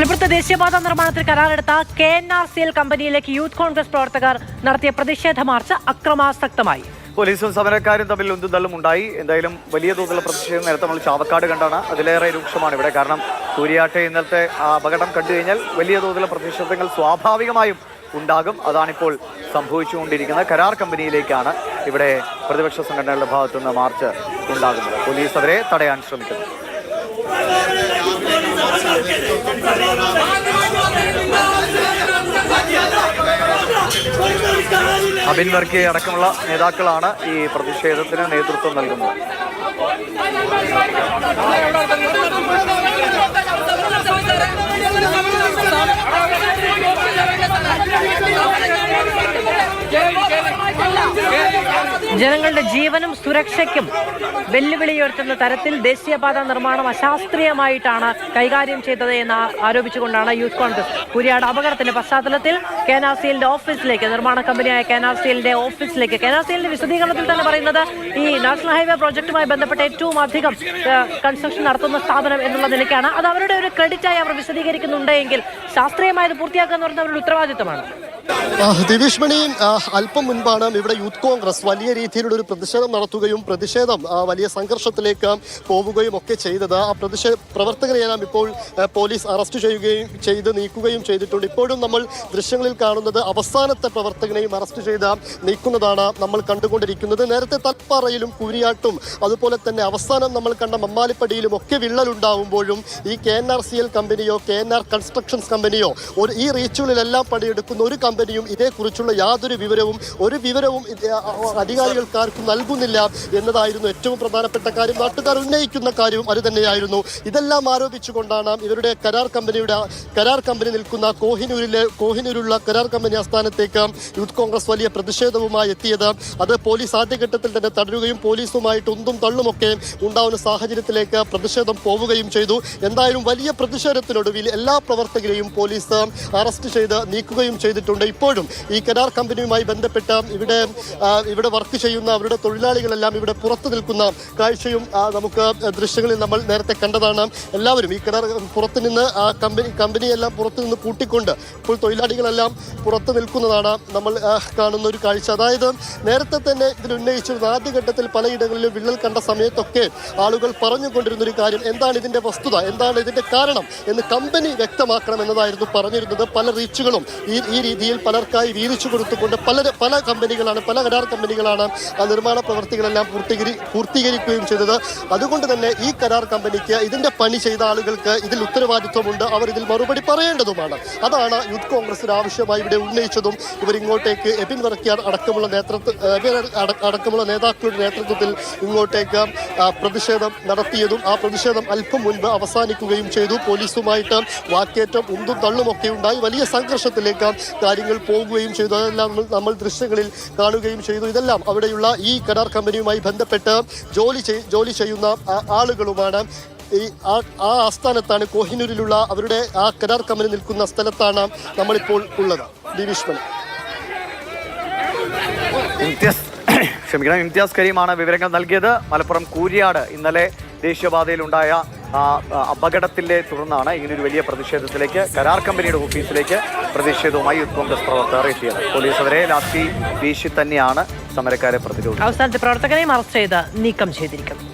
മലപ്പുറത്ത് ദേശീയപാത നിർമ്മാണത്തിൽ കരാറെടുത്ത K N R C L കമ്പനിയിലേക്ക് യൂത്ത് കോൺഗ്രസ് പ്രവർത്തകർ നടത്തിയ പ്രതിഷേധ മാർച്ച് അക്രമാസക്തമായി. പോലീസും സമരക്കാരും തമ്മിൽ ഉന്തുതള്ളും ഉണ്ടായി എന്തായാലും വലിയ തോതിലുള്ള പ്രതിഷേധം നേരത്തെ നമ്മൾ ചാവക്കാട് കണ്ടാണ്. അതിലേറെ രൂക്ഷമാണ് ഇവിടെ. കാരണം കൂരിയാട്ടെ ഇന്നത്തെ ആ അപകടം കണ്ടു കഴിഞ്ഞാൽ വലിയ തോതിലുള്ള പ്രതിഷേധങ്ങൾ സ്വാഭാവികമായും ഉണ്ടാകും. അതാണിപ്പോൾ സംഭവിച്ചുകൊണ്ടിരിക്കുന്നത്. കരാർ കമ്പനിയിലേക്കാണ് ഇവിടെ പ്രതിപക്ഷ സംഘടനകളുടെ ഭാഗത്തു നിന്ന് മാർച്ച് ഉണ്ടാകുന്നത്. പോലീസ് അവരെ തടയാൻ ശ്രമിക്കുന്നു. അബിൻ വർക്കി അടക്കമുള്ള നേതാക്കളാണ് ഈ പ്രതിഷേധത്തിന് നേതൃത്വം നൽകുന്നത്. ജനങ്ങളുടെ ജീവനും സുരക്ഷയ്ക്കും വെല്ലുവിളി ഉയർത്തുന്ന തരത്തിൽ ദേശീയപാത നിർമ്മാണം അശാസ്ത്രീയമായിട്ടാണ് കൈകാര്യം ചെയ്തത് എന്ന് ആരോപിച്ചുകൊണ്ടാണ് യൂത്ത് കോൺഗ്രസ്. കുരിയാട് അപകടത്തിന്റെ പശ്ചാത്തലത്തിൽ കെനാസിയലിന്റെ ഓഫീസിലേക്ക് നിർമ്മാണ കമ്പനിയായ കെനാസിയലിന്റെ ഓഫീസിലേക്ക്. കെനാസിയലിന്റെ വിശദീകരണത്തിൽ തന്നെ പറയുന്നത് ഈ നാഷണൽ ഹൈവേ പ്രോജക്റ്റുമായി ബന്ധപ്പെട്ട ഏറ്റവും അധികം കൺസ്ട്രക്ഷൻ നടത്തുന്ന സ്ഥാപനം എന്നുള്ള നിലയ്ക്കാണ്. അത് അവരുടെ ഒരു ക്രെഡിറ്റായി അവർ വിശദീകരിക്കുന്നുണ്ടെങ്കിൽ ശാസ്ത്രീയമായത് പൂർത്തിയാക്കുക എന്ന് പറയുന്നത് അവരുടെ ഉത്തരവാദിത്തമാണ് ദിവിഷ് മണി അല്പം മുൻപാണ് ഇവിടെ യൂത്ത് കോൺഗ്രസ് വലിയ രീതിയിലുള്ള ഒരു പ്രതിഷേധം നടത്തുകയും പ്രതിഷേധം വലിയ സംഘർഷത്തിലേക്ക് പോവുകയും ഒക്കെ ചെയ്തത്. ആ പ്രതിഷേധ പ്രവർത്തകരെയെല്ലാം ഇപ്പോൾ പോലീസ് അറസ്റ്റ് ചെയ്യുകയും ചെയ്ത് നീക്കുകയും ചെയ്തിട്ടുണ്ട്. ഇപ്പോഴും നമ്മൾ ദൃശ്യങ്ങളിൽ കാണുന്നത് അവസാനത്തെ പ്രവർത്തകനെയും അറസ്റ്റ് ചെയ്ത് നീക്കുന്നതാണ് നമ്മൾ കണ്ടുകൊണ്ടിരിക്കുന്നത്. നേരത്തെ തൽപ്പാറയിലും കൂരിയാട്ടും അതുപോലെ തന്നെ അവസാനം നമ്മൾ കണ്ട മമ്മാലിപ്പടിയിലും ഒക്കെ വിള്ളലുണ്ടാവുമ്പോഴും ഈ K N R C L കമ്പനിയോ K N R constructions കമ്പനിയോ ഒരു ഈ റീച്ചുകളിലെല്ലാം പണിയെടുക്കുന്ന ഒരു കമ്പനിയും ഇതേക്കുറിച്ചുള്ള യാതൊരു വിവരവും ഒരു വിവരവും ഇത് ആ- ആ അധികാരികൾക്ക് നൽകുന്നില്ല എന്നതായിരുന്നു ഏറ്റവും പ്രധാനപ്പെട്ട കാര്യം. നാട്ടുകാർ ഉന്നയിക്കുന്ന കാര്യവും അത് തന്നെയായിരുന്നു. ഇതെല്ലാം ആരോപിച്ചുകൊണ്ടാണ് ഇവരുടെ കരാർ കമ്പനിയുടെ കരാർ കമ്പനി നിൽക്കുന്ന കോഹിനൂരിലെ കോഹിനൂരിലുള്ള കരാർ കമ്പനി ആസ്ഥാനത്തേക്ക് യൂത്ത് കോൺഗ്രസ് വലിയ പ്രതിഷേധവുമായി എത്തിയത്. അത് പോലീസ് ആദ്യഘട്ടത്തിൽ തന്നെ തടരുകയും പോലീസുമായിട്ട് ഉന്തും തള്ളുമൊക്കെ ഉണ്ടാവുന്ന സാഹചര്യത്തിലേക്ക് പ്രതിഷേധം പോവുകയും ചെയ്തു. എന്തായാലും വലിയ പ്രതിഷേധത്തിനൊടുവിൽ എല്ലാ പ്രവർത്തകരെയും പോലീസ് അറസ്റ്റ് ചെയ്ത് നീക്കുകയും ചെയ്തിട്ടുണ്ട്. ഇപ്പോഴും ഈ കരാർ കമ്പനിയുമായി ബന്ധപ്പെട്ട ഇവിടെ ഇവിടെ വർക്ക് ചെയ്യുന്ന അവരുടെ തൊഴിലാളികളെല്ലാം ഇവിടെ പുറത്തു നിൽക്കുന്ന കാഴ്ചയും നമുക്ക് ദൃശ്യങ്ങളിൽ നമ്മൾ നേരത്തെ കണ്ടതാണ്. എല്ലാവരും ഈ കരാർ പുറത്തു നിന്ന് ആ കമ്പനി കമ്പനിയെല്ലാം പുറത്തു നിന്ന് കൂട്ടിക്കൊണ്ട് ഇപ്പോൾ തൊഴിലാളികളെല്ലാം പുറത്തു നിൽക്കുന്നതാണ് നമ്മൾ കാണുന്ന ഒരു കാഴ്ച. അതായത് നേരത്തെ തന്നെ ഇതിലുന്നയിച്ചിരുന്ന ആദ്യഘട്ടത്തിൽ പലയിടങ്ങളിലും വിള്ളൽ കണ്ട സമയത്തൊക്കെ ആളുകൾ പറഞ്ഞുകൊണ്ടിരുന്ന ഒരു കാര്യം എന്താണ് ഇതിന്റെ വസ്തുത എന്താണ് ഇതിന്റെ കാരണം എന്ന് കമ്പനി വ്യക്തമാക്കണം എന്നതായിരുന്നു പറഞ്ഞിരുന്നത്. പല റീച്ചുകളും ഈ ഈ രീതിയിൽ പലർക്കായി വീതിച്ചു കൊടുത്തുകൊണ്ട് പല പല കമ്പനികളാണ് പല കരാർ കമ്പനികളാണ് ആ നിർമ്മാണ പ്രവർത്തികളെല്ലാം പൂർത്തീകരി പൂർത്തീകരിക്കുകയും ചെയ്തത്. അതുകൊണ്ട് തന്നെ ഈ കരാർ കമ്പനിക്ക് ഇതിന്റെ പണി ചെയ്ത ആളുകൾക്ക് ഇതിൽ ഉത്തരവാദിത്വമുണ്ട്. അവർ ഇതിൽ മറുപടി പറയേണ്ടതുമാണ്. അതാണ് യൂത്ത് കോൺഗ്രസിന് ആവശ്യമായി ഇവിടെ ഉന്നയിച്ചതും ഇവരിങ്ങോട്ടേക്ക് എബിൻ വർക്കിയാർ അടക്കമുള്ള നേതൃത്വ അടക്കമുള്ള നേതാക്കളുടെ നേതൃത്വത്തിൽ ഇങ്ങോട്ടേക്ക് പ്രതിഷേധം നടത്തിയതും ആ പ്രതിഷേധം അല്പം മുൻപ് അവസാനിക്കുകയും ചെയ്തു. പോലീസുമായിട്ട് വാക്കേറ്റം ഉന്തും തള്ളുമൊക്കെ ഉണ്ടായി. വലിയ സംഘർഷത്തിലേക്ക് കാര്യങ്ങൾ പോകുകയും ചെയ്തു. അതെല്ലാം നമ്മൾ ദൃശ്യങ്ങളിൽ കാണുകയും ചെയ്തു. ഇതെല്ലാം അവിടെയുള്ള ഈ കരാർ കമ്പനിയുമായി ബന്ധപ്പെട്ട് ജോലി ജോലി ചെയ്യുന്ന ആളുകളുമാണ്. ഈ ആ ആ ആസ്ഥാനത്താണ് കോഹിനൂരിലുള്ള അവരുടെ ആ കരാർ കമ്പനി നിൽക്കുന്ന സ്ഥലത്താണ് നമ്മളിപ്പോൾ ഉള്ളത്. ദിവിഷ് മണി ഇംതിയാസ് ക്ഷമിക്കണം ഇംതിയാസ് കരീമാണ് വിവരങ്ങൾ നൽകിയത്. മലപ്പുറം കൂരിയാട് ഇന്നലെ ദേശീയപാതയിലുണ്ടായ അപകടത്തിന്റെ തുടർന്നാണ് ഇങ്ങനൊരു വലിയ പ്രതിഷേധത്തിലേക്ക് കരാർ കമ്പനിയുടെ ഓഫീസിലേക്ക് പ്രതിഷേധവുമായി യൂത്ത് കോൺഗ്രസ് പ്രവർത്തകർ എത്തിയത്. പോലീസ് അവരെ ലാത്തി വീശി തന്നെയാണ് സമരക്കാരെ പ്രതിരോധിച്ചത്. അവസാനത്തെ പ്രവർത്തകരെയും അറസ്റ്റ് ചെയ്ത് നീക്കം ചെയ്തിരിക്കുന്നു.